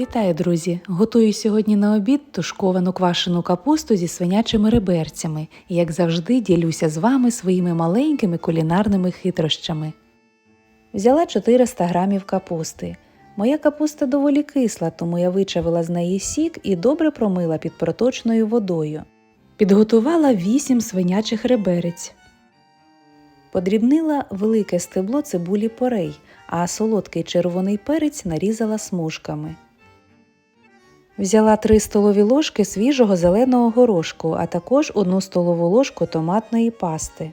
Вітаю, друзі! Готую сьогодні на обід тушковану квашену капусту зі свинячими реберцями і, як завжди, ділюся з вами своїми маленькими кулінарними хитрощами. Взяла 400 грамів капусти. Моя капуста доволі кисла, тому я вичавила з неї сік і добре промила під проточною водою. Підготувала 8 свинячих реберець. Подрібнила велике стебло цибулі порей, а солодкий червоний перець нарізала смужками. Взяла 3 столові ложки свіжого зеленого горошку, а також 1 столову ложку томатної пасти.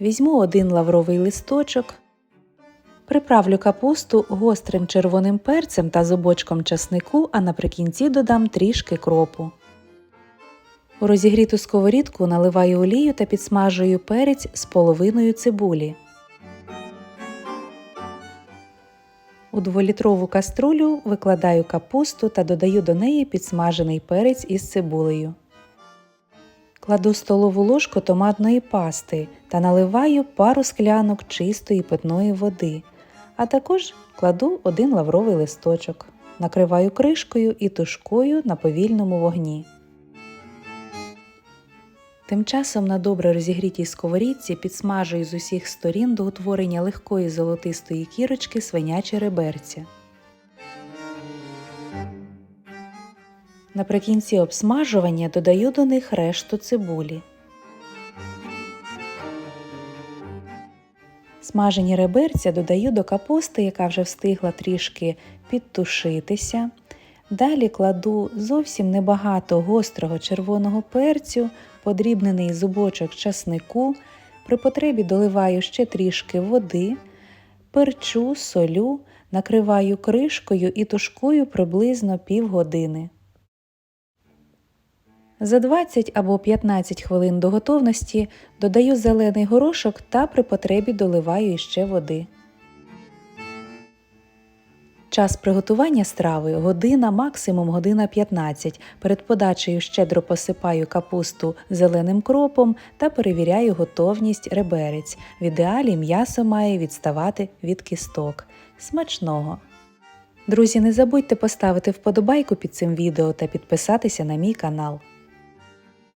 Візьму один лавровий листочок. Приправлю капусту гострим червоним перцем та зубочком часнику, а наприкінці додам трішки кропу. У розігріту сковорідку наливаю олію та підсмажую перець з половиною цибулі. У дволітрову каструлю викладаю капусту та додаю до неї підсмажений перець із цибулею. Кладу столову ложку томатної пасти та наливаю пару склянок чистої питної води, а також кладу один лавровий листочок. Накриваю кришкою і тушкую на повільному вогні. Тим часом на добре розігрітій сковорідці підсмажую з усіх сторін до утворення легкої золотистої кірочки свинячі реберця. Наприкінці обсмажування додаю до них решту цибулі. Смажені реберця додаю до капусти, яка вже встигла трішки підтушитися. Далі кладу зовсім небагато гострого червоного перцю, подрібнений зубочок часнику. При потребі доливаю ще трішки води, перчу, солю, накриваю кришкою і тушкую приблизно півгодини. За 20 або 15 хвилин до готовності додаю зелений горошок та при потребі доливаю іще води. Час приготування страви година, максимум година 15. Перед подачею щедро посипаю капусту зеленим кропом та перевіряю готовність реберець. В ідеалі м'ясо має відставати від кісток. Смачного! Друзі, не забудьте поставити вподобайку під цим відео та підписатися на мій канал.